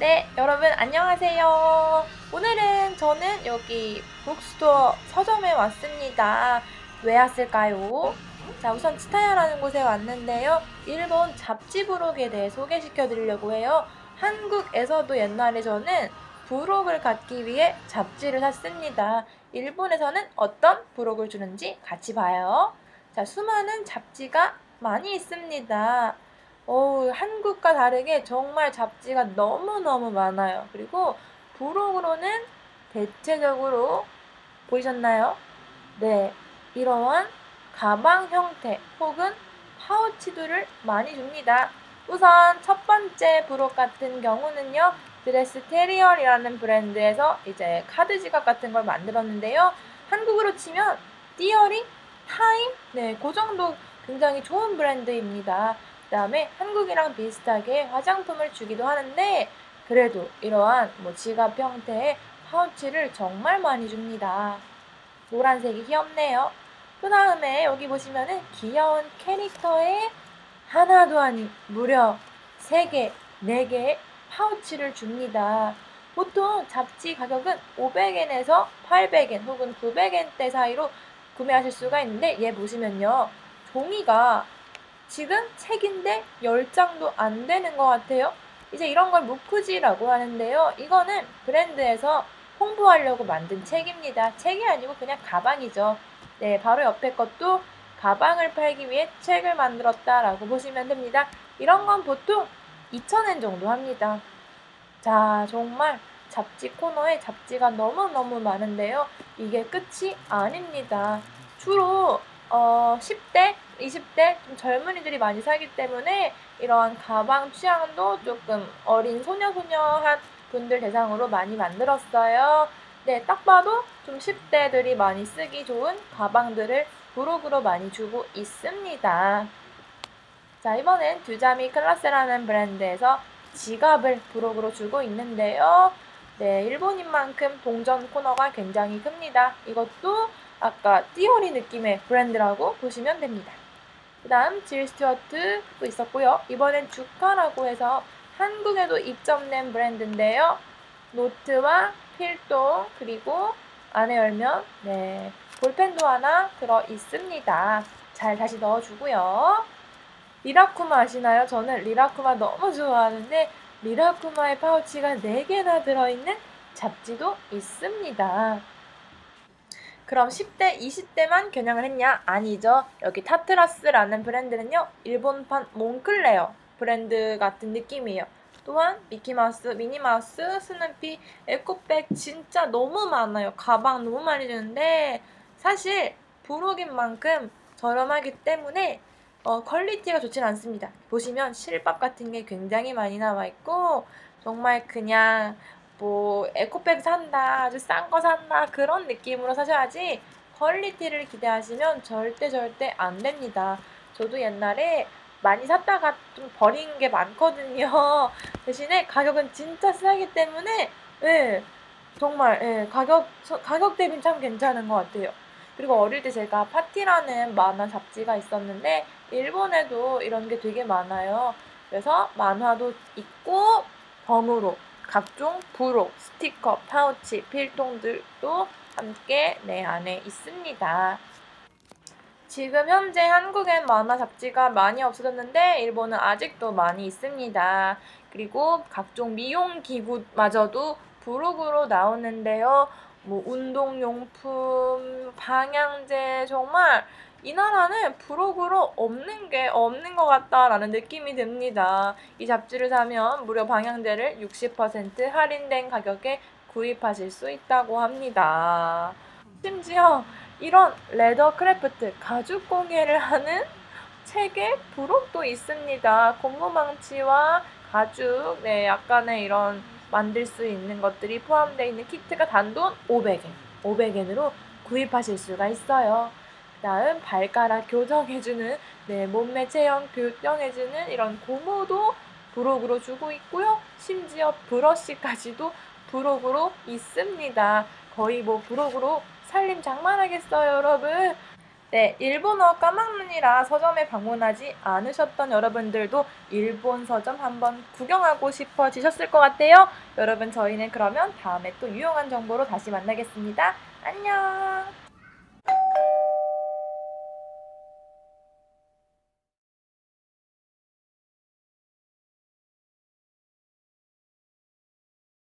네, 여러분 안녕하세요. 오늘은 저는 여기 북스토어 서점에 왔습니다. 왜 왔을까요? 자, 우선 치타야라는 곳에 왔는데요. 일본 잡지 부록에 대해 소개시켜 드리려고 해요. 한국에서도 옛날에 저는 부록을 갖기 위해 잡지를 샀습니다. 일본에서는 어떤 부록을 주는지 같이 봐요. 자, 수많은 잡지가 많이 있습니다. 어 한국과 다르게 정말 잡지가 너무너무 많아요. 그리고 부록으로는 대체적으로 보이셨나요? 네, 이러한 가방 형태 혹은 파우치들을 많이 줍니다. 우선 첫 번째 부록 같은 경우는요. 드레스 테리얼이라는 브랜드에서 이제 카드 지갑 같은 걸 만들었는데요. 한국으로 치면 띠어리, 타임, 네, 그 정도 굉장히 좋은 브랜드입니다. 그 다음에 한국이랑 비슷하게 화장품을 주기도 하는데 그래도 이러한 뭐 지갑 형태의 파우치를 정말 많이 줍니다. 노란색이 귀엽네요. 그 다음에 여기 보시면은 귀여운 캐릭터의 하나도 아닌 무려 3개, 4개의 파우치를 줍니다. 보통 잡지 가격은 500엔에서 800엔 혹은 900엔대 사이로 구매하실 수가 있는데 얘 보시면요. 종이가 지금 책인데 10장도 안 되는 것 같아요. 이제 이런 걸 무쿠지라고 하는데요. 이거는 브랜드에서 홍보하려고 만든 책입니다. 책이 아니고 그냥 가방이죠. 네, 바로 옆에 것도 가방을 팔기 위해 책을 만들었다라고 보시면 됩니다. 이런 건 보통 2,000엔 정도 합니다. 자, 정말 잡지 코너에 잡지가 너무너무 많은데요. 이게 끝이 아닙니다. 주로 어, 10대, 20대 좀 젊은이들이 많이 사기 때문에 이러한 가방 취향도 조금 어린 소녀소녀한 분들 대상으로 많이 만들었어요. 네, 딱 봐도 좀 10대들이 많이 쓰기 좋은 가방들을 부록으로 많이 주고 있습니다. 자, 이번엔 듀자미 클라스라는 브랜드에서 지갑을 부록으로 주고 있는데요. 네, 일본인 만큼 동전 코너가 굉장히 큽니다. 이것도 아까 띠오리 느낌의 브랜드라고 보시면 됩니다. 그 다음 질 스튜어트도 있었고요. 이번엔 주카라고 해서 한국에도 입점된 브랜드인데요. 노트와 필통 그리고 안에 열면 네 볼펜도 하나 들어 있습니다. 잘 다시 넣어주고요. 리라쿠마 아시나요? 저는 리라쿠마 너무 좋아하는데 리라쿠마의 파우치가 4개나 들어있는 잡지도 있습니다. 그럼 10대, 20대만 겨냥을 했냐? 아니죠. 여기 타트라스라는 브랜드는요. 일본판 몽클레어 브랜드 같은 느낌이에요. 또한 미키마우스, 미니마우스, 스누피, 에코백 진짜 너무 많아요. 가방 너무 많이 주는데 사실 부록인 만큼 저렴하기 때문에 어, 퀄리티가 좋진 않습니다. 보시면 실밥 같은 게 굉장히 많이 나와 있고 정말 그냥 뭐 에코백 산다, 아주 싼 거 산다 그런 느낌으로 사셔야지 퀄리티를 기대하시면 절대 절대 안 됩니다. 저도 옛날에 많이 샀다가 좀 버린 게 많거든요. 대신에 가격은 진짜 싸기 때문에 예, 정말 예, 가격 가격 대비 참 괜찮은 것 같아요. 그리고 어릴 때 제가 파티라는 만화 잡지가 있었는데 일본에도 이런 게 되게 많아요. 그래서 만화도 있고 덤으로 각종 부록, 스티커, 파우치, 필통들도 함께 내 안에 있습니다. 지금 현재 한국엔 만화 잡지가 많이 없어졌는데 일본은 아직도 많이 있습니다. 그리고 각종 미용 기구마저도 부록으로 나오는데요. 뭐 운동용품, 방향제 정말 이 나라는 부록으로 없는 게 없는 것 같다라는 느낌이 듭니다. 이 잡지를 사면 무려 방향제를 60% 할인된 가격에 구입하실 수 있다고 합니다. 심지어 이런 레더 크래프트 가죽 공예를 하는 책에 부록도 있습니다. 고무망치와 가죽, 네, 약간의 이런 만들 수 있는 것들이 포함되어 있는 키트가 단돈 500엔, 500엔으로 구입하실 수가 있어요. 다음 발가락 교정해주는 네, 몸매 체형 교정해주는 이런 고무도 부록으로 주고 있고요. 심지어 브러쉬까지도 부록으로 있습니다. 거의 뭐 부록으로 살림 장만하겠어요, 여러분. 네, 일본어 까막눈이라 서점에 방문하지 않으셨던 여러분들도 일본 서점 한번 구경하고 싶어지셨을 것 같아요. 여러분, 저희는 그러면 다음에 또 유용한 정보로 다시 만나겠습니다. 안녕!